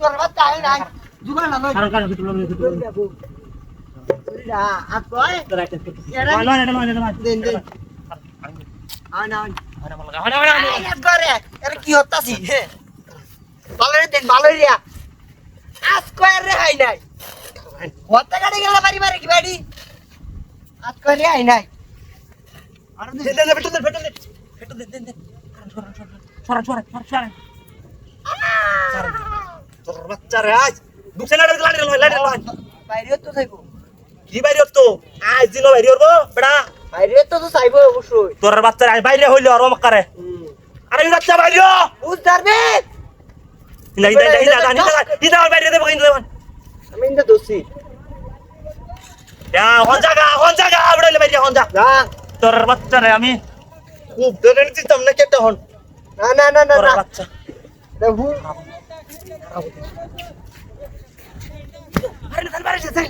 তোর বাচ্চা আই নাই জুগান না লই কারণ কারণ ভিতরে লই ভিতরে লই ওরিরা আত কই তোরা একটা নয় নয় নয় নয় নয় দেন দেন আন হয় না হয় না হয় না আই করে এর কি হতাছি ভালো রে দেন ভালো রিয়া আজ কই রে হাই নাই হতে গাড়ি গেল বাড়ি বাড়ি কি বাড়ি আজ কই রে হাই নাই আর দে দে দে ভিতরে দে ভিতরে দে ভিতরে দে দে দে সরা সরা সরা সরা তোর বাচ্চা রে আজ বাইরে তো থাকব কি বাইরে তো? আজ দিন বাইরে হব বেড়া। বাইরে তো তো চাইব অবশ্যই। তোর বাচ্চা আজ বাইরে হইল আর মক্কারে আরে এই বাচ্চা বাইরে বুঝ পারবে ইন্দা ইন্দা ইন্দা ইন্দা ইন্দা ইন্দা বাইরে দেবো ইন্দা আমি ইন্দা দোষী। ইয়া হন জায়গা আবড়াইলে বাইরে হন যা। তোর বাচ্চা রে আমি খুব ধরে নিতাম না কেটে হন। না না না না না। বাচ্চা। আরে বাইরে যেতে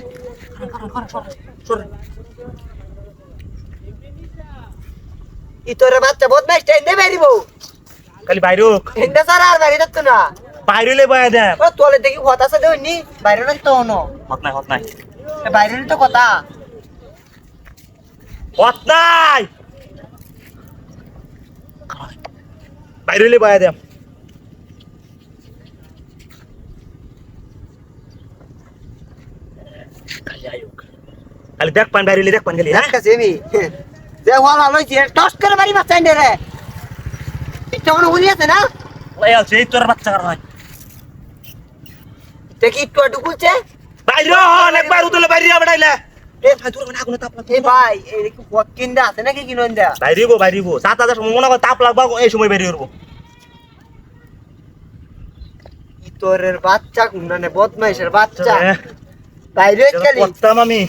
সরে ই তোর বাচ্চা বদমাইশ টাইম দে বেরিব খালি বাইরে বয়া দে। তোলে দেখি কথা আছে দেওনি বাইরে হত হত কথা হত নাই। বাইরে দে। খালি দেখ পান বাইরে হইলে দেখ পান খালি হ্যাঁ কাছে আমি যে হলা লইছি টস করে বাড়ি বাচ্চা এনে রে এটা কোনো উলি আছে না ওই আছে এই তোর বাচ্চা কার হয় দেখি একটু একটু খুলছে বাইরে হন একবার উতলে বাইরে আবড়াইলে এ ভাই তোর মানে আগুনে তাপ লাগবে এ ভাই এই কি কিনদা আছে নাকি কিনুন দা বাইরে গো বাইরে গো সাত হাজার মনে করে তাপ লাগবা এই সময় বাইরে করব ই তোরের বাচ্চা কুন্ডানে বদমাইশের বাচ্চা বাইরে গেলি করতাম আমি।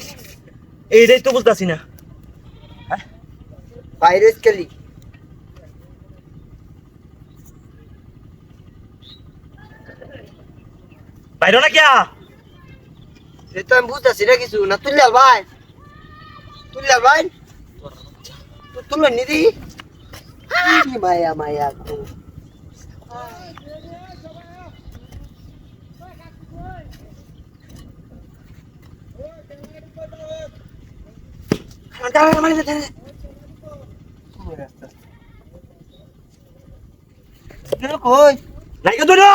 এইটাই তো বুঝতেছি না। বাইরে গেলি বাইরে না কিয়া? তো আমি বুঝতেছি না কিছু। না তুললাল ভাই। তুললাল ভাই। তুলো নিদি। মায়া মায়া। কই নাই কে দুটো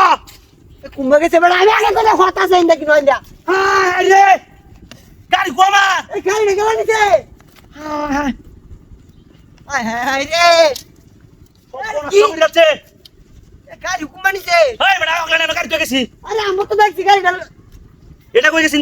কুম্ভ গেছে বেড়া আমি আগে করে হতা চাই না কিনো ইন্দা আরে গাড়ি গোমা এই গাড়ি রে গেলা নিছে আয় হায় হায় রে কি? এই গাড়ি কুম্ভ নিছে এই বেটা ওখানে গাড়ি তো গেছি আরে আমরা তো দেখছি গাড়ি এটা কই গেছিন